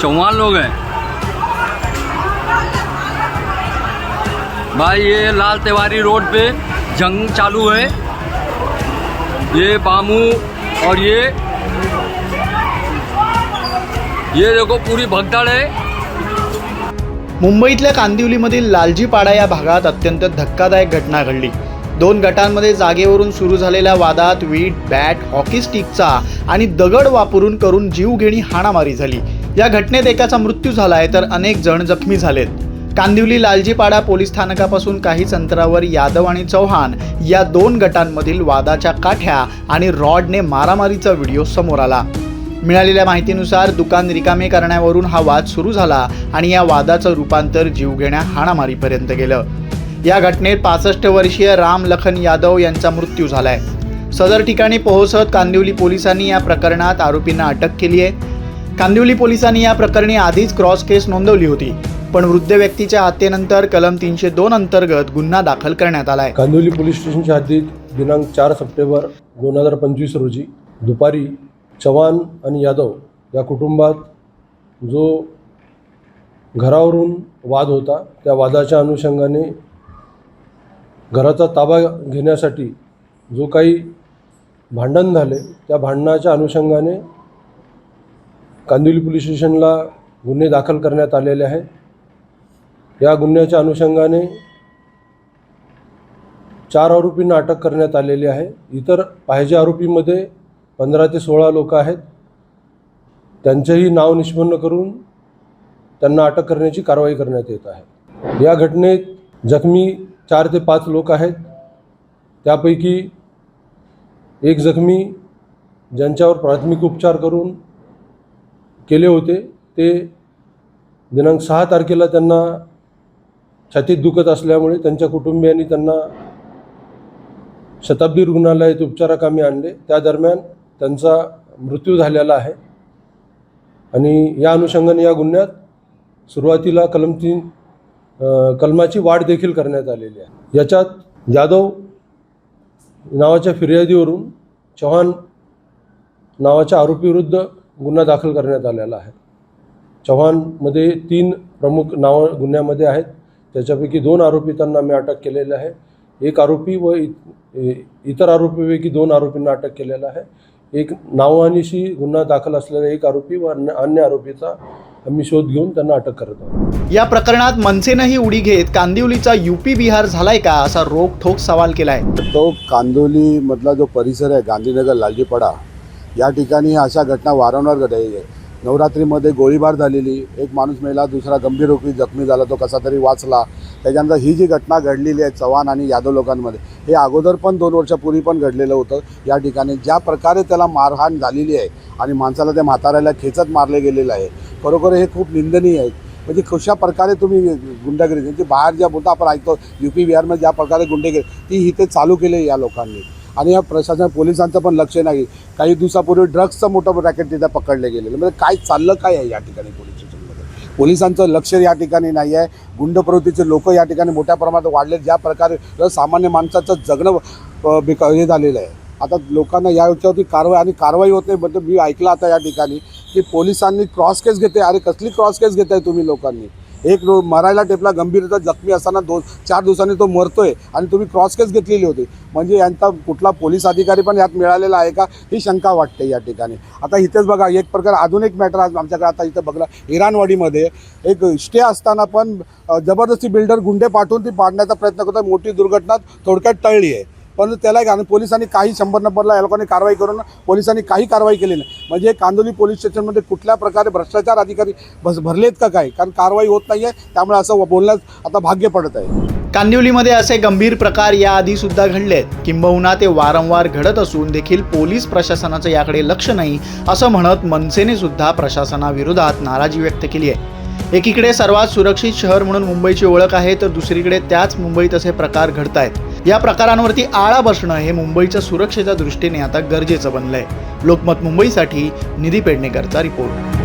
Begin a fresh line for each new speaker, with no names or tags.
चौवन लोग हैं। भाई ये लाल तिवारी रोड पे जंग चालू है। ये बामू और ये ये देखो पूरी भगदड़ है।
मुंबईतल्या कांदिवलीमधील लालजीपाडा या भागात अत्यंत धक्कादायक घटना घडली. दोन गटांमध्ये जागेवरून सुरू झालेल्या वादात वीट बॅट हॉकी स्टिकचा आणि दगड वापरून करून जीवघेणी हाणामारी झाली. या घटनेत एकाचा मृत्यू झाला आहे तर अनेक जण जखमी झालेत. कांदिवली लालजीपाडा पोलीस स्थानकापासून काहीच अंतरावर यादव आणि चव्हाण या दोन गटांमधील वादाच्या काठ्या आणि रॉडने मारामारीचा व्हिडिओ समोर आला. मिळालेल्या माहितीनुसार दुकान रिकामे करण्यावरून हा वाद सुरू झाला आणि या वादाचं रूपांतर जीवघेण्या हाणामारीपर्यंत गेलं. या घटनेत पासष्ट वर्षीय राम लखन यादव यांचा मृत्यू झालाय. सदर ठिकाणी पोहोचत कांदिवली पोलिसांनी या प्रकरणात आरोपींना अटक केली आहे. कांदिवली पोलिसांनी या प्रकरणी आधीच क्रॉस केस नोंदवली होती. पण वृद्ध व्यक्तीच्या हत्येनंतर कलम तीनशे दोन अंतर्गत गुन्हा दाखल करण्यात आलाय.
कांदिवली पोलीस स्टेशनच्या हद्दीत दिनांक चार सप्टेंबर दोन हजार पंचवीस रोजी दुपारी चव्हाण आणि यादव या कुटुंबात जो घरावरून वाद होता त्या वादाच्या अनुषंगाने घराचा ताबा घेण्यासाठी जो काही भांडण झाले त्या भांडणाच्या अनुषंगाने कांदिवली पोलीस स्टेशनला गुन्हे दाखल करण्यात आलेले आहेत. या गुन्ह्याच्या अनुषंगाने चार आरोपींना अटक करण्यात आलेली आहे. इतर पाहिजे आरोपीमध्ये पंधरा ते सोळा लोक आहेत. त्यांचेही नाव निष्पन्न करून त्यांना अटक करण्याची कारवाई करण्यात येत आहे. या घटनेत जखमी चार ते पाच लोक आहेत. त्यापैकी एक जखमी ज्यांच्यावर प्राथमिक उपचार करून केले होते ते दिनांक सहा तारखेला त्यांना छातीत दुखत असल्यामुळे त्यांच्या कुटुंबियांनी त्यांना शताब्दी रुग्णालयात उपचाराकामी आणले. त्या दरम्यान त्यांचा मृत्यू झालेला आहे. आणि या अनुषंगाने या गुन्ह्यात सुरुवातीला कलम तीन कलमाची वाढ देखील करण्यात आलेली आहे. याच्यात यादव नावाच्या फिर्यादीवरून चव्हाण नावाच्या आरोपीविरुद्ध गुन्हा दाखल करण्यात आलेला आहे. चव्हाणमध्ये तीन प्रमुख नावं गुन्ह्यामध्ये आहेत. त्याच्यापैकी दोन आरोपितांना आम्ही अटक केलेले आहे. एक आरोपी व इतर आरोपीपैकी दोन आरोपींना अटक केलेलं आहे. एक नावहानीशी गुन्हा दाखल असलेला एक आरोपी व अन्य अन्य आरोपीचा आम्ही शोध घेऊन त्यांना अटक करत आहोत.
या प्रकरणात मनसेनंही उडी घेत कांदिवलीचा युपी बिहार झालाय का असा रोखठोक सवाल केलाय.
तो कांदिवलीमधला जो परिसर आहे गांधीनगर लालजीपाडा या ठिकाणी अशा घटना वारंवार घडायच्या नवरात्रीमध्ये गोळीबार झालेली एक माणूस मेला दुसरा गंभीर रूपी जखमी झाला तो कसा तरी वाचला. त्याच्यानंतर ही जी घटना घडलेली आहे चव्हाण आणि यादव लोकांमध्ये हे अगोदर पण दोन वर्षापूर्वी पण घडलेलं होतं. या ठिकाणी ज्या प्रकारे त्याला मारहाण झालेली आहे आणि माणसाला त्या म्हाताऱ्याला खेचत मारले गेलेलं आहे खरोखर हे खूप निंदनीय आहे. म्हणजे कशा प्रकारे तुम्ही गुंडागिरी म्हणजे बाहेर ज्या बोलता आपण ऐकतो यू पी बिहारमध्ये ज्या प्रकारे गुंडेगिरी ती इथे चालू केली आहे या लोकांनी. आणि या प्रशासन पोलिसांचं पण लक्ष नाही. काही दिवसापूर्वी ड्रग्सचं मोठं रॅकेट तिथे पकडले गेलेलं. म्हणजे काय चाललं काय आहे या ठिकाणी पोलीस स्टेशनमध्ये? पोलिसांचं लक्ष या ठिकाणी नाही आहे. गुंड प्रवृत्तीचे लोक या ठिकाणी मोठ्या प्रमाणात वाढले ज्या प्रकारे सामान्य माणसाचं जगणं बिक हे झालेलं आहे. आता लोकांना या याच्यावरती कारवाई आणि कारवाई होत नाही म्हणजे मी ऐकलं आता या ठिकाणी की पोलिसांनी क्रॉस केस घेते अरे कसली क्रॉस केस घेताय तुम्ही लोकांनी? एक रो मरायला टेपला गंभीरता जखमी असताना दोन चार दिवसांनी तो मरतोय आणि तुम्ही क्रॉस केस घेतलेली होती. म्हणजे यांचा कुठला पोलीस अधिकारी पण यात मिळालेला आहे का? ही शंका वाटते या ठिकाणी. आता इथेच बघा एक प्रकार अजून एक मॅटर आज आमच्याकडे आता इथं बघला. इराणवाडीमध्ये एक स्टे असताना पण जबरदस्ती बिल्डर गुंडे पाठवून ती पाडण्याचा प्रयत्न करतात मोठी दुर्घटना थोडक्यात टळली आहे. परंतु त्याला एक आणि पोलिसांनी काही शंभर नंबरला या लोकांनी कारवाई करून पोलिसांनी काही कारवाई केली नाही. म्हणजे कांदोली पोलीस स्टेशनमध्ये कुठल्या प्रकारे भ्रष्टाचार अधिकारी बस भरलेत का काय? कारण कारवाई होत नाही आहे त्यामुळे असं बोलण्यास आता भाग्य पडत आहे.
कांदिवलीमध्ये असे गंभीर प्रकार याआधी सुद्धा घडलेत. किंबहुना ते वारंवार घडत असून देखील पोलीस प्रशासनाचं याकडे लक्ष नाही असं म्हणत मनसेने सुद्धा प्रशासनाविरोधात नाराजी व्यक्त केली आहे. एकीकडे सर्वात सुरक्षित शहर म्हणून मुंबईची ओळख आहे तर दुसरीकडे त्याच मुंबईत असे प्रकार घडत आहेत या प्रकारांवरती आळा बसणं हे मुंबईच्या सुरक्षेच्या दृष्टीने आता गरजेचं बनलंय. लोकमत मुंबईसाठी निधी पेडणेकरचा रिपोर्ट.